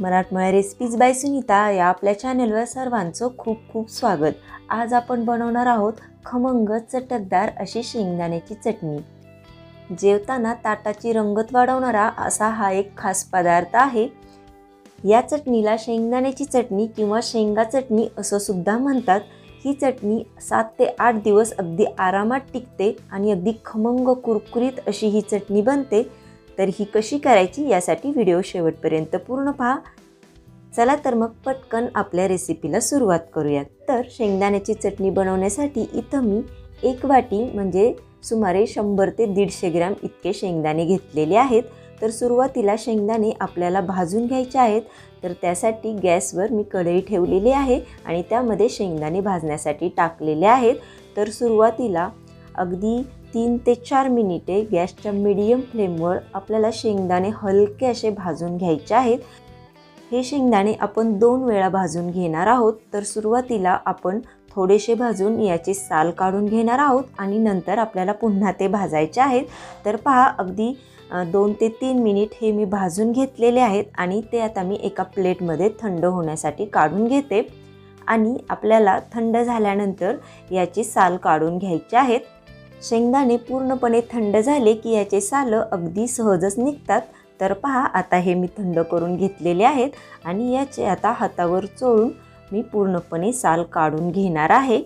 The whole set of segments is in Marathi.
मराठमळ्या रेसिपीज बाय सुनीता या आपल्या चॅनलवर सर्वांचं खूप खूप स्वागत. आज आपण बनवणार आहोत खमंग चटकदार अशी शेंगदाण्याची चटणी. जेवताना ताटाची रंगत वाढवणारा असा हा एक खास पदार्थ आहे. या चटणीला शेंगदाण्याची चटणी किंवा शेंगा चटणी असं सुद्धा म्हणतात. ही चटणी सात ते आठ दिवस अगदी आरामात टिकते आणि अगदी खमंग कुरकुरीत अशी ही चटणी बनते. तर ही कशी करायची यासाठी व्हिडिओ शेवटपर्यंत पूर्ण पहा. चला तर मग पटकन आपल्या रेसिपीला सुरुवात करूयात. तर शेंगदाण्याची चटणी बनवण्यासाठी इथं मी एक वाटी म्हणजे सुमारे शंभर ते दीडशे ग्रॅम इतके शेंगदाणे घेतलेले आहेत. तर सुरुवातीला शेंगदाणे आपल्याला भाजून घ्यायचे आहेत. तर त्यासाठी गॅसवर मी कढई ठेवलेली आहे आणि त्यामध्ये शेंगदाणे भाजण्यासाठी टाकलेले आहेत. तर सुरुवातीला अगदी तीन ते चार मिनिटे गॅसच्या मिडियम फ्लेमवर आपल्याला शेंगदाणे हलके असे भाजून घ्यायचे आहेत. हे शेंगदाणे आपण दोन वेळा भाजून घेणार आहोत. तर सुरुवातीला आपण थोडेसे भाजून याचे साल काढून घेणार आहोत आणि नंतर आपल्याला पुन्हा ते भाजायचे आहेत. तर पहा अगदी दोन ते तीन मिनिट हे मी भाजून घेतलेले आहेत आणि ते आता मी एका प्लेटमध्ये थंड होण्यासाठी काढून घेते. आणि आपल्याला थंड झाल्यानंतर याची साल काढून घ्यायची आहेत. शेंगदाणे पूर्णपणे थंड झाले की याचे सालं अगदी सहजच निघतात. तर पहा आता हे मी थंड करून घेतलेले आहेत आणि याचे आता हातावर चोळून मी पूर्णपणे साल काढून घेणार आहे.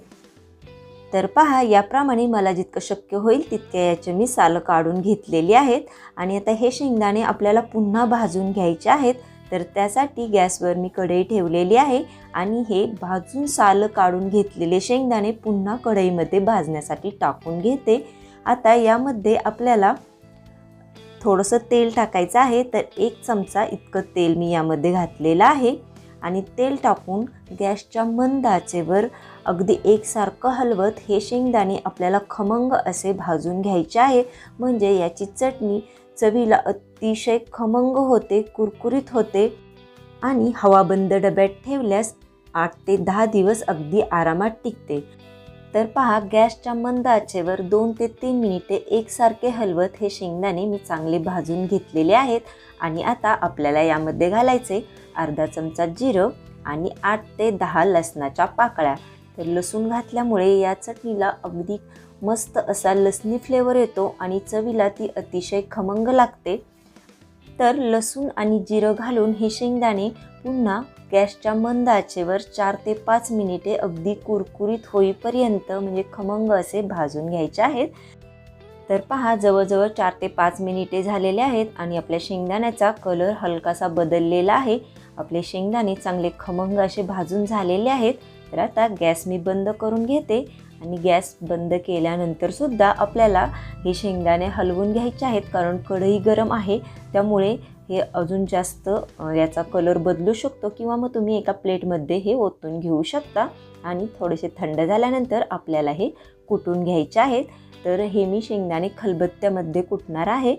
तर पहा याप्रमाणे मला जितकं शक्य होईल तितक्या याचे मी साल काढून घेतलेली आहेत. आणि आता हे शेंगदाणे आपल्याला पुन्हा भाजून घ्यायचे आहेत. तर त्यासाठी गॅसवर मी कढई ठेवलेली आहे आणि हे भाजून सालं काढून घेतलेले शेंगदाणे पुन्हा कढईमध्ये भाजण्यासाठी टाकून घेते. आता यामध्ये आपल्याला थोडंसं तेल टाकायचं आहे तर एक चमचा इतकं तेल मी यामध्ये घातलेलं आहे. आणि तेल टाकून गॅसच्या मंद आचेवर अगदी एकसारखं हलवत हे शेंगदाणे आपल्याला खमंग असे भाजून घ्यायचे आहे. म्हणजे याची चटणी चवीला अतिशय खमंग होते कुरकुरीत होते आणि हवाबंद डब्यात ठेवल्यास आठ ते दहा दिवस अगदी आरामात टिकते. तर पहा गॅसच्या मंद आचेवर दोन ते तीन मिनिटे एकसारखे हलवत हे शेंगदाणे मी चांगले भाजून घेतलेले आहेत आणि आता आपल्याला यामध्ये घालायचे अर्धा चमचा जिरं आणि आठ ते दहा लसणाच्या पाकळ्या. तर लसूण घातल्यामुळे या चटणीला अगदी मस्त असा लसणी फ्लेवर येतो आणि चवीला ती अतिशय खमंग लागते. तर लसूण आणि जिरं घालून हे शेंगदाणे पुन्हा गॅसच्या मंद आचेवर चार ते पाच मिनिटे अगदी कुरकुरीत होईपर्यंत म्हणजे खमंग असे भाजून घ्यायचे आहेत. तर पहा जवळजवळ चार ते पाच मिनिटे झालेले आहेत आणि आपल्या शेंगदाण्याचा कलर हलकासा बदललेला आहे. आपले शेंगदाणे चांगले खमंग असे भाजून झालेले आहेत. तर आता गॅस मी बंद करून घेते आणि गॅस बंद केल्यानंतरसुद्धा आपल्याला हे शेंगदाणे हलवून घ्यायचे आहेत कारण कढई गरम आहे. त्यामुळे हे अजून जास्त याचा कलर बदलू शकतो किंवा मग तुम्ही एका प्लेटमध्ये हे ओतून घेऊ शकता. आणि थोडेसे थंड झाल्यानंतर आपल्याला हे कुटून घ्यायचे आहेत. तर हे मी शेंगदाणे खलबत्त्यामध्ये कुटणार आहे.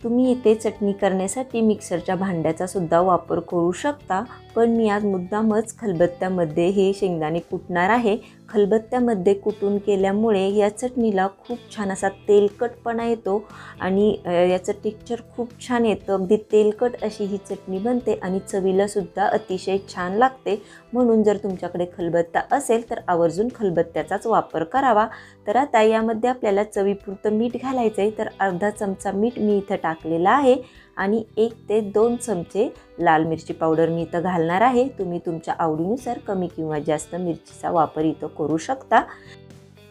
तुम्ही इथे चटणी करण्यासाठी मिक्सरच्या भांड्याचा सुद्धा वापर करू शकता. पण मी आज मुद्दामच खलबत्त्यामध्ये हे शेंगदाणे कुटणार आहे. खलबत्त्यामध्ये कुटून केल्यामुळे या चटणीला खूप छान असा तेलकटपणा येतो आणि याचं टेक्चर खूप छान येतं. अगदी तेलकट अशी ही चटणी बनते आणि चवीलासुद्धा अतिशय छान लागते. म्हणून जर तुमच्याकडे खलबत्ता असेल तर आवर्जून खलबत्त्याचाच वापर करावा. तर आता यामध्ये आपल्याला चवीपुरतं मीठ घालायचं आहे तर अर्धा चमचा मीठ मी इथं टाकलेला आहे आणि एक ते दोन चमचे लाल मिरची पावडर मी इथं घालणार आहे. तुम्ही तुमच्या आवडीनुसार कमी किंवा जास्त मिरचीचा वापर इथं करू शकता.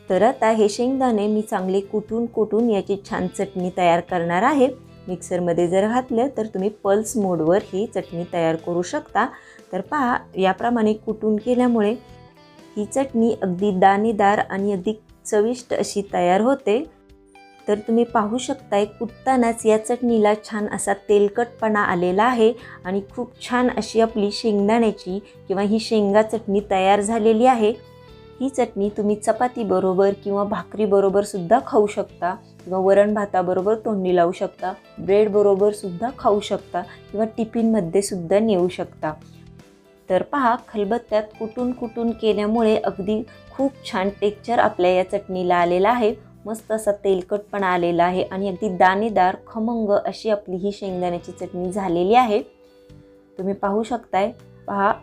तर आता हे शेंगदाणे मी चांगले कुटून कुटून याची छान चटणी तयार करणार आहे. मिक्सरमध्ये जर घातलं तर तुम्ही पल्स मोडवर ही चटणी तयार करू शकता. तर पहा याप्रमाणे कुटून केल्यामुळे ही चटणी अगदी दाणेदार आणि अधिक चविष्ट अशी तयार होते. तर तुम्ही पाहू शकताय कुटतानाच या चटणीला छान असा तेलकटपणा आलेला आहे आणि खूप छान अशी आपली शेंगदाण्याची किंवा ही शेंगा चटणी तयार झालेली आहे. ही चटणी तुम्ही चपातीबरोबर किंवा भाकरीबरोबर सुद्धा खाऊ शकता किंवा वरण भाताबरोबर तोंडी लावू शकता ब्रेडबरोबर सुद्धा खाऊ शकता किंवा टिफिनमध्ये सुद्धा नेऊ शकता. तर पहा खलबत्त्यात कुटून कुटून केल्यामुळे अगदी खूप छान टेक्चर आपल्या या चटणीला आलेला आहे. मस्त असा तेलकटपणा आलेला आहे आणि अगदी दाणेदार खमंग अशी आपली ही शेंगदाण्याची चटणी झालेली आहे. तुम्ही पाहू शकताय. पहा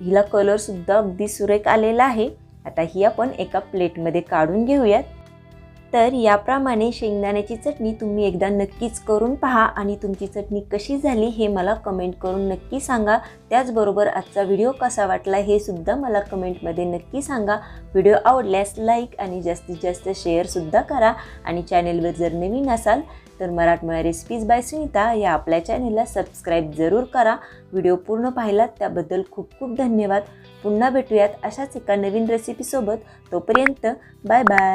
हिला कलरसुद्धा अगदी सुरेख आलेला आहे. आता ही आपण एका प्लेटमध्ये काढून घेऊयात. तर याप्रमाणे शेंगदाण्याची चटणी तुम्ही एकदा नक्कीच करून पहा आणि तुमची चटणी कशी झाली हे मला कमेंट करून नक्की सांगा. त्याचबरोबर आजचा व्हिडिओ कसा वाटला हे सुद्धा मला कमेंटमध्ये नक्की सांगा. व्हिडिओ आवडल्यास लाईक आणि जास्तीत जास्त शेअरसुद्धा करा आणि चॅनेलवर जर नवीन असाल तर मराठमोळ्या रेसिपीज बाय सुनीता या आपल्या चॅनेलला सबस्क्राईब जरूर करा. व्हिडिओ पूर्ण पाहिलात त्याबद्दल खूप खूप धन्यवाद. पुन्हा भेटूयात अशाच एका नवीन रेसिपीसोबत तोपर्यंत बाय बाय